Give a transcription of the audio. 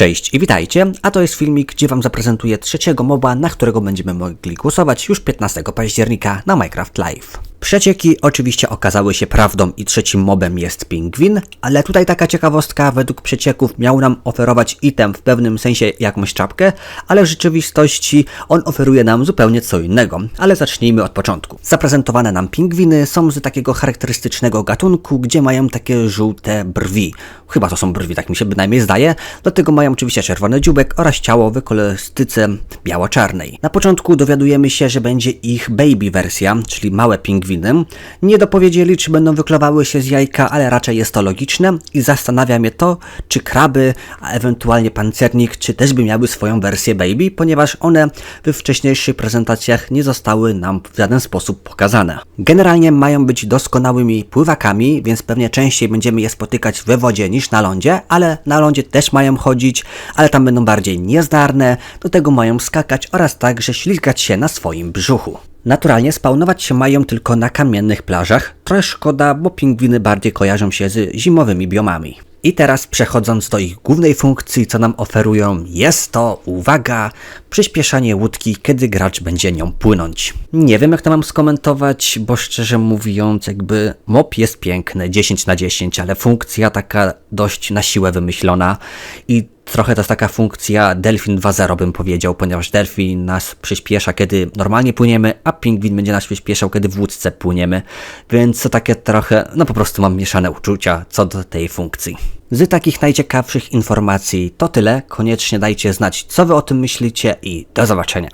Cześć i witajcie, a to jest filmik, gdzie Wam zaprezentuję trzeciego moba, na którego będziemy mogli głosować już 15 października na Minecraft Live. Przecieki oczywiście okazały się prawdą i trzecim mobem jest pingwin, ale tutaj taka ciekawostka, według przecieków miał nam oferować item w pewnym sensie jakąś czapkę, ale w rzeczywistości on oferuje nam zupełnie co innego. Ale zacznijmy od początku. Zaprezentowane nam pingwiny są z takiego charakterystycznego gatunku, gdzie mają takie żółte brwi. Chyba to są brwi, tak mi się bynajmniej zdaje. Do tego mają oczywiście czerwony dziubek oraz ciało w kolorystyce biało-czarnej. Na początku dowiadujemy się, że będzie ich baby wersja, czyli małe pingwiny. Nie dopowiedzieli, czy będą wyklowały się z jajka, ale raczej jest to logiczne i zastanawia mnie to, czy kraby, a ewentualnie pancernik, czy też by miały swoją wersję baby, ponieważ one we wcześniejszych prezentacjach nie zostały nam w żaden sposób pokazane. Generalnie mają być doskonałymi pływakami, więc pewnie częściej będziemy je spotykać we wodzie niż na lądzie, ale na lądzie też mają chodzić, ale tam będą bardziej niezdarne, do tego mają skakać oraz także ślizgać się na swoim brzuchu. Naturalnie spawnować się mają tylko na kamiennych plażach, trochę szkoda, bo pingwiny bardziej kojarzą się z zimowymi biomami. I teraz przechodząc do ich głównej funkcji, co nam oferują, jest to, uwaga, przyspieszanie łódki, kiedy gracz będzie nią płynąć. Nie wiem jak to mam skomentować, bo szczerze mówiąc, jakby mop jest piękny, 10 na 10, ale funkcja taka dość na siłę wymyślona i Trochę to jest taka funkcja Delfin 2.0 bym powiedział, ponieważ Delfin nas przyspiesza, kiedy normalnie płyniemy, a pingwin będzie nas przyspieszał, kiedy w łódce płyniemy. Więc to takie trochę, no po prostu mam mieszane uczucia co do tej funkcji. Z takich najciekawszych informacji to tyle. Koniecznie dajcie znać, co wy o tym myślicie i do zobaczenia.